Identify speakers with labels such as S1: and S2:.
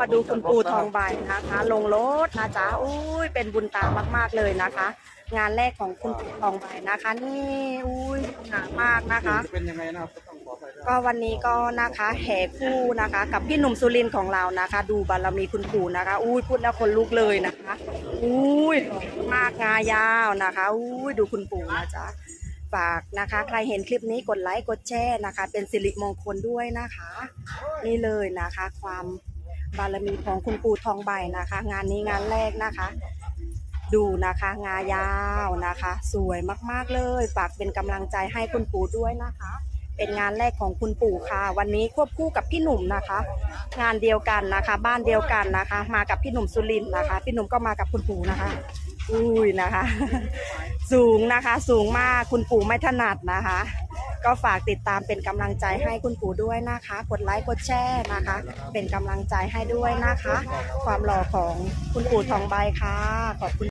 S1: มาดูคุณปู่ทองใบนะคะ ลงรถนะจ๊ะอุ้ยเป็นบุญตามากๆเลยนะคะ งานแรกของคุณปู่ทองใบนะคะ นี่อุ้ยหนามากนะคะ
S2: จะเป็นยังไงนะครับก็ต้องขอไปด้วย
S1: ก็วันนี้ก็นะคะแห่คู่นะคะ กับพี่หนุ่มสุรินทร์ของเรานะคะ ดูบารมีคุณปู่นะคะ อุ้ยพูดแล้วคนลุกเลยนะคะอุ้ยมากงายาวนะคะอุ้ยดูคุณปู่นะจ๊ะฝากนะคะ ใครเห็นคลิปนี้กดไลค์กดแชร์นะคะ เป็นสิริมงคลด้วยนะคะ นี่เลยนะคะ ความ บารมีของคุณปู่ทองใบนะคะ งานนี้งานแรกนะคะ ดูนะคะงายาวนะคะ สวยมากๆเลยฝากเป็นกำลังใจให้คุณปู่ด้วยนะคะ เป็นงานแรกของคุณปู่ค่ะ วันนี้ควบคู่กับพี่หนุ่มนะคะ งานเดียวกันนะคะ บ้านเดียวกันนะคะ มากับพี่หนุ่มสุรินนะคะ พี่หนุ่มก็มากับคุณปู่นะคะอุ้ยนะคะ สูงนะคะ สูงมากคุณปู่ไม่ถนัดนะคะ ก็ฝากติดตามเป็นกำลังใจให้คุณปู่ด้วยนะคะ กดไลค์กดแชร์นะคะ เป็นกำลังใจให้ด้วยนะคะ ความหล่อของคุณปู่ทองใบค่ะขอบคุณ